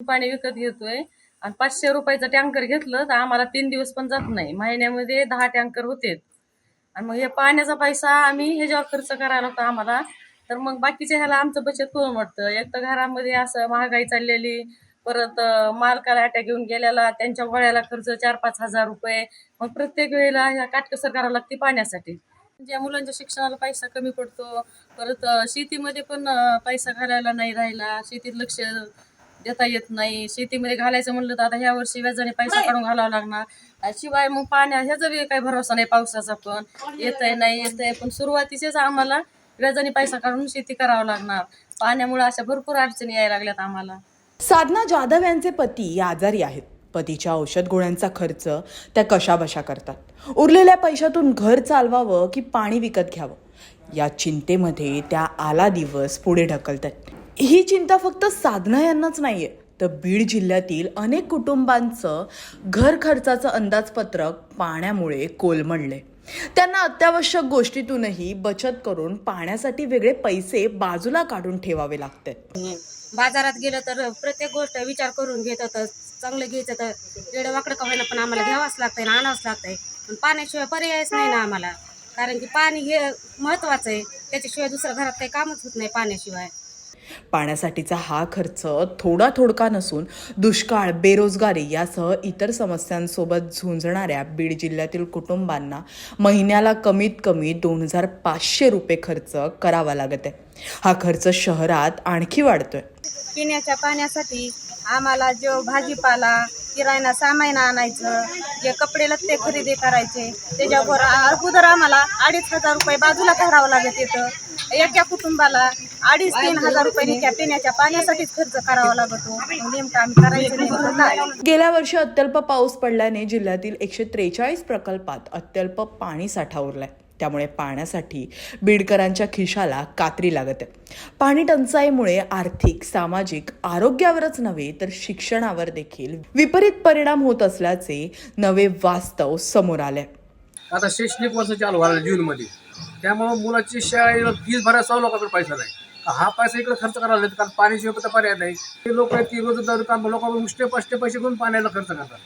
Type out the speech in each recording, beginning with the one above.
पाणी विकत घेतोय. आणि पाचशे रुपयाचं टँकर घेतलं तर आम्हाला तीन दिवस पण जात नाही. महिन्यामध्ये दहा टँकर होते. आणि मग हे पाण्याचा पैसा आम्ही ह्याच्यावर खर्च करायला होता आम्हाला तर मग बाकीच्या ह्याला आमचं बचत करून वाटतं. एक तर घरामध्ये असं महागाई चाललेली परत मालकाला अटॅक घेऊन गेलेला त्यांच्या गोळ्याला खर्च चार पाच हजार रुपये. मग प्रत्येक वेळेला ह्या काटकसर करावं लागते पाण्यासाठी. म्हणजे ज्या मुलांच्या शिक्षणाला पैसा कमी पडतो. परत शेतीमध्ये पण पैसा घालायला नाही राहिला. शेतीत लक्ष देता येत नाही. शेतीमध्ये घालायचं म्हणलं तर आता ह्या वर्षी व्याजाने पैसा काढून घालावा लागणार. आणि शिवाय मग पाण्या ह्याचा बी काही भरोसा नाही पावसाचा पण. येतंय नाही येतंय पण सुरुवातीचेच आम्हाला व्याजाने पैसा काढून शेती करावं लागणार. पाण्यामुळे अशा भरपूर अडचणी यायला लागल्यात आम्हाला. साधना जाधव यांचे पती या आजारी आहेत. पतीच्या औषध गोळ्यांचा खर्च त्या कशाबशा करतात? उरलेल्या पैशातून घर चालवावं की पाणी विकत घ्यावं? या चिंतेमध्ये त्या आला दिवस पुढे ढकलतात ही चिंता फक्त साधना यांनाच नाहीये. तर बीड जिल्ह्यातील अनेक कुटुंबांचं घर खर्चाचं अंदाजपत्रक पाण्यामुळे कोलमडले त्यांना अत्यावश्यक गोष्टीतूनही बचत करून पाण्यासाठी वेगळे पैसे बाजूला काढून ठेवावे लागते. बाजारात गेलं तर प्रत्येक गोष्ट विचार करून घेत होतं. चांगलं घ्यायचं तर वेळ वाकडं का होईना पण आम्हाला घ्यावंच लागतंय ना आणावंच लागतंय. पण पाण्याशिवाय पर्यायच नाही ना आम्हाला. कारण की पाणी हे महत्वाचं आहे. त्याच्याशिवाय दुसऱ्या घरात काही कामच होत नाही पाण्याशिवाय. पाण्यासाठीचा हा खर्च थोडा थोडका नसून दुष्काळ बेरोजगारी यासह इतर समस्यांसोबत झुंजणाऱ्या बीड जिल्ह्यातील कुटुंबांना महिन्याला कमीत कमी दोन हजार पाचशे रुपये खर्च करावा लागत आहे. हा खर्च शहरात आणखी वाढतोय. पिण्याच्या पाण्यासाठी आम्हाला जो भाजीपाला किराणा सामान आणायचं जे कपडे लत्ते खरेदी करायचे त्याच्यावर अगोदर आम्हाला अडीच हजार रुपये बाजूला करावं लागत येतं एका कुटुंबाला अडीच तीन हजार रुपये त्या पिण्याच्या पाण्यासाठीच खर्च करावा लागतो. नेमकं आम्ही करायचं नेमकं काय? गेल्या वर्षी अत्यल्प पाऊस पडल्याने जिल्ह्यातील एकशे त्रेचाळीस प्रकल्पात अत्यल्प पाणी साठा उरलाय. त्यामुळे पाण्यासाठी बीडकरांच्या खिशाला कात्री लागत आहे. पाणी टंचाईमुळे आर्थिक सामाजिक आरोग्यावरच नव्हे तर शिक्षणावर देखील विपरीत परिणाम होत असल्याचे नवे वास्तव समोर आले आता शैक्षणिक वर्ष चालू व्हायला जूनमध्ये. त्यामुळं मुलाची शाळेला फीज भरायचा लोकांकडे पैसा नाही. हा पैसा इकडे खर्च करायला लागेल कारण पाण्याशिवाय तर पर्याय नाही. ते लोक आहेत ती रोजंदारी काम लोकांना उष्टे पष्टे पैसे घेऊन पाण्याला खर्च करतात.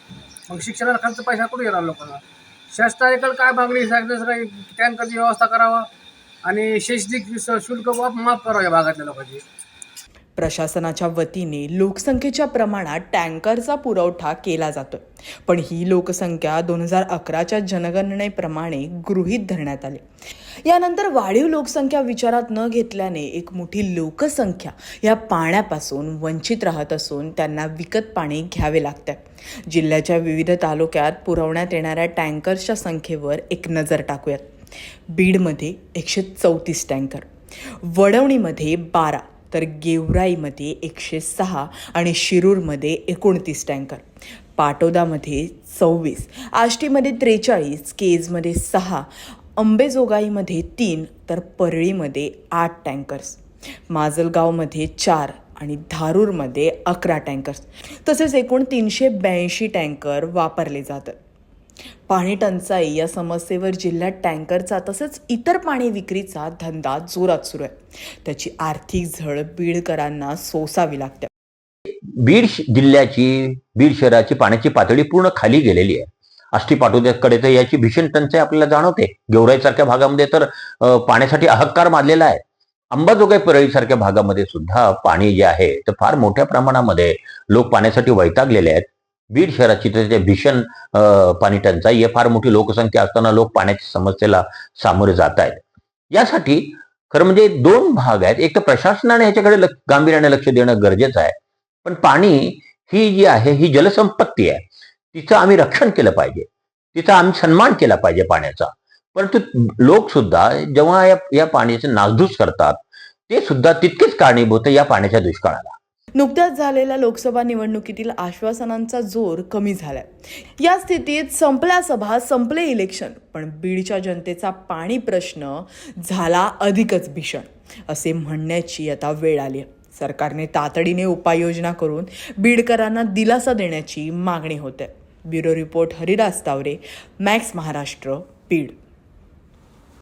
मग शिक्षणाला खर्च पैसा कुठे येणार लोकांना? शासनाकडे काय मागणी सांगितलं काही टँकरची व्यवस्था करावा आणि शैक्षणिक शुल्क माफ माफ करावं या भागातल्या लोकांची. प्रशासनाच्या वतीने लोकसंख्येच्या प्रमाणात टँकरचा पुरवठा केला जातोय. पण ही लोकसंख्या दोन हजार अकराच्या जनगणनेप्रमाणे गृहीत धरण्यात आली. यानंतर वाढीव लोकसंख्या विचारात न घेतल्याने एक मोठी लोकसंख्या या पाण्यापासून वंचित राहत असून त्यांना विकत पाणी घ्यावे लागते जिल्ह्याच्या विविध तालुक्यात पुरवण्यात येणाऱ्या टँकर्सच्या संख्येवर एक नजर टाकूयात. बीडमध्ये एकशे चौतीस टँकर वडवणीमध्ये बारा तर गेवराईमध्ये एकशे सहा आणि शिरूरमध्ये एकोणतीस टँकर पाटोदामध्ये सव्वीस आष्टीमध्ये त्रेचाळीस केजमध्ये सहा अंबेजोगाईमध्ये तीन तर परळीमध्ये आठ टँकर्स माजलगावमध्ये चार आणि धारूरमध्ये अकरा टँकर्स तसेच एकूण तीनशे ब्याऐंशी टँकर वापरले जातात. पाणी टंचाई या समस्येवर जिल्ह्यात टँकरचा तसंच इतर पाणी विक्रीचा धंदा जोरात सुरू आहे. त्याची आर्थिक झळ बीडकरांना सोसावी लागते. बीड जिल्ह्याची बीड शहराची पाण्याची पातळी पूर्ण खाली गेलेली आहे. आष्टी पाठोद्याकडे तर याची भीषण टंचाई आपल्याला जाणवते. गेवराईसारख्या भागामध्ये तर पाण्यासाठी हाहाकार मानलेला आहे. अंबाजोगाई परळी सारख्या भागामध्ये सुद्धा पाणी जे आहे ते फार मोठ्या प्रमाणामध्ये लोक पाण्यासाठी वैतागलेले आहेत. बीड शहराची तर भीषण पाणी टंचाई. आहे फार मोठी लोकसंख्या असताना लोक पाण्याच्या समस्येला सामोरे जात आहेत. यासाठी खरं म्हणजे दोन भाग आहेत. एक तर प्रशासनाने ह्याच्याकडे गांभीर्याने लक्ष देणं गरजेचं आहे. पण पाणी ही जी आहे ही जलसंपत्ती आहे. तिचं आम्ही रक्षण केलं पाहिजे. तिचा आम्ही सन्मान केला पाहिजे पाण्याचा. परंतु लोक सुद्धा जेव्हा या या पाण्याचे नासधूस करतात ते सुद्धा तितकेच कारणीभूत या पाण्याच्या दुष्काळाला. नुकत्याच झालेल्या लोकसभा निवडणुकीतील आश्वासनांचा जोर कमी झालाय. या स्थितीत संपल्या सभा संपले इलेक्शन पण बीडच्या जनतेचा पाणी प्रश्न झाला अधिकच भीषण असे म्हणण्याची आता वेळ आली आहे. सरकारने तातडीने उपाययोजना करून बीडकरांना दिलासा देण्याची मागणी होते. Bureau report Haridas Taware max Maharashtra Beed.